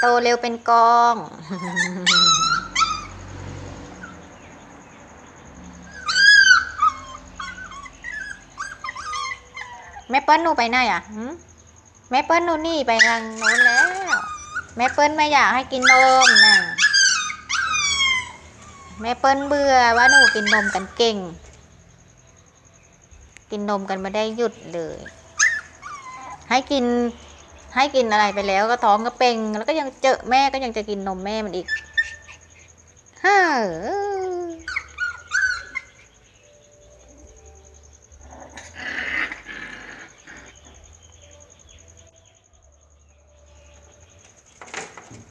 โตเร็วเป็นกอง แม่เปิ้ลหนูไปไหนอะแม่เปิ้ลหนูนี่ไปทางโน้นแล้ว แม่เปิ้ลไม่อยากให้กินนมนะแม่เปิ้ลเบื่อว่าหนูกินนมกันเก่ง กินนมกันไม่ได้หยุดเลย ให้กิน ให้กินอะไรไปแล้วก็ท้องก็เป่งแล้วก็ยังเจอแม่ก็ยังจะกินนมแม่มันอีกฮ่าเอ